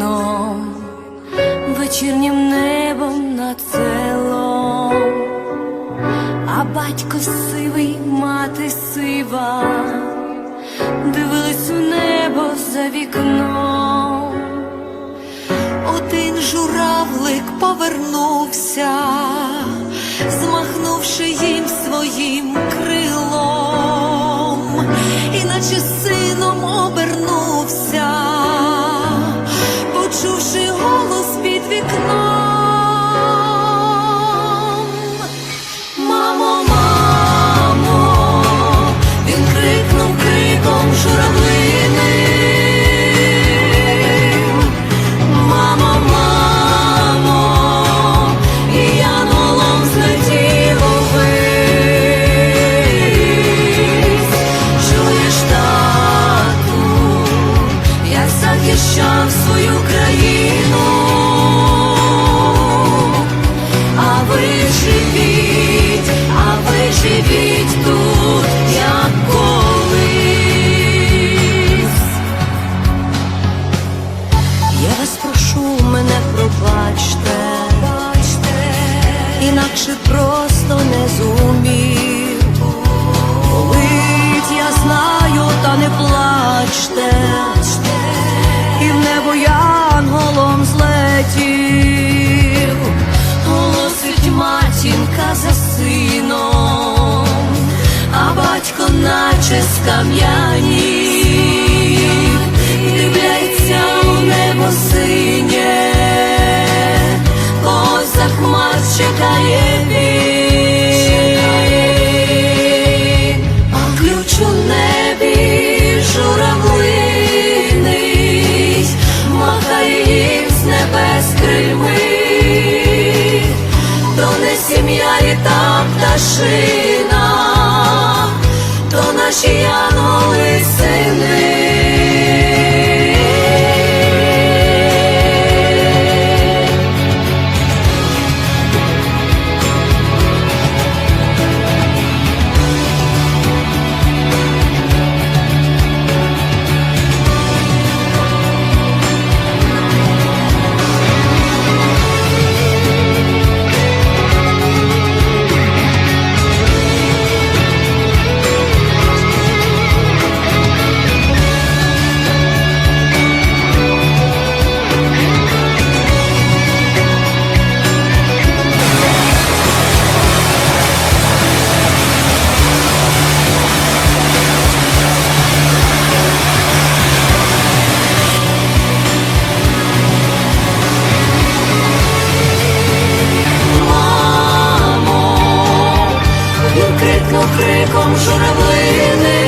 журавлі вечірнім небом над селом, а батько сивий, мати сива, дивились у небо за вікном. Один журавлик повернувся, змахнувши їм своїм крилом, свою країну, наче скам'янів, дивляється у небо синє, когось за хмар чекає він, ключ у небі журавлиний, махає їм з небес то не сім'я і та пташина, криком журавлини.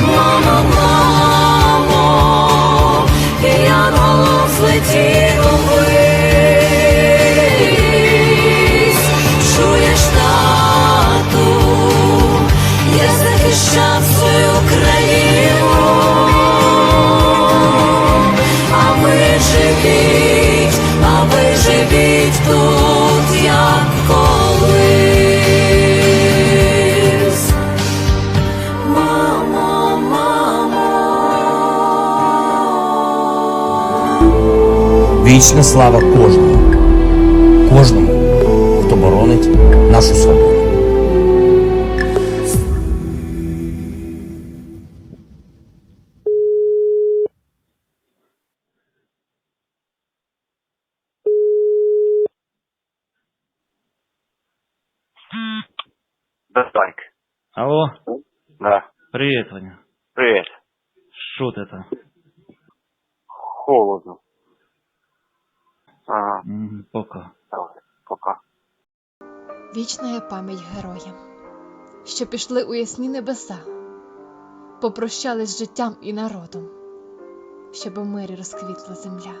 Мамо, мамо, і голос злетів Вічна слава кожному, кожному, хто боронить нашу свободу. Достань. Алло, Да. привет, Ваня. Привет. Что там? Холодно. Ага, М, Пока. давай, пока. Вічна є пам'ять героям, що пішли у ясні небеса, попрощались з життям і народом, щоб у мирі розквітла земля.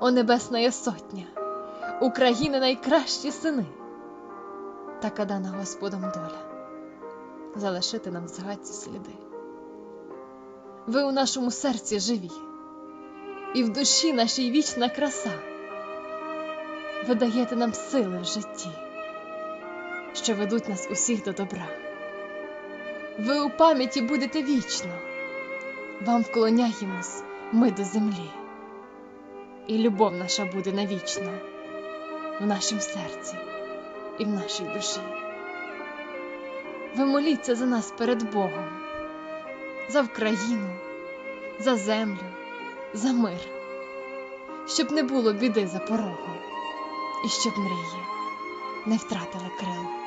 О небесна є сотня, України найкращі сини, така дана Господом доля залишити нам в згадці сліди. Ви у нашому серці живі, і в душі нашій вічна краса. Ви даєте нам сили в житті, що ведуть нас усіх до добра. ви у пам'яті будете вічно, вам вклоняємось ми до землі, і любов наша буде навічно в нашім серці і в нашій душі. Ви моліться за нас перед Богом, за Вкраїну, за землю, за мир, щоб не було біди за порогом, і щоб мрії не втратили крил.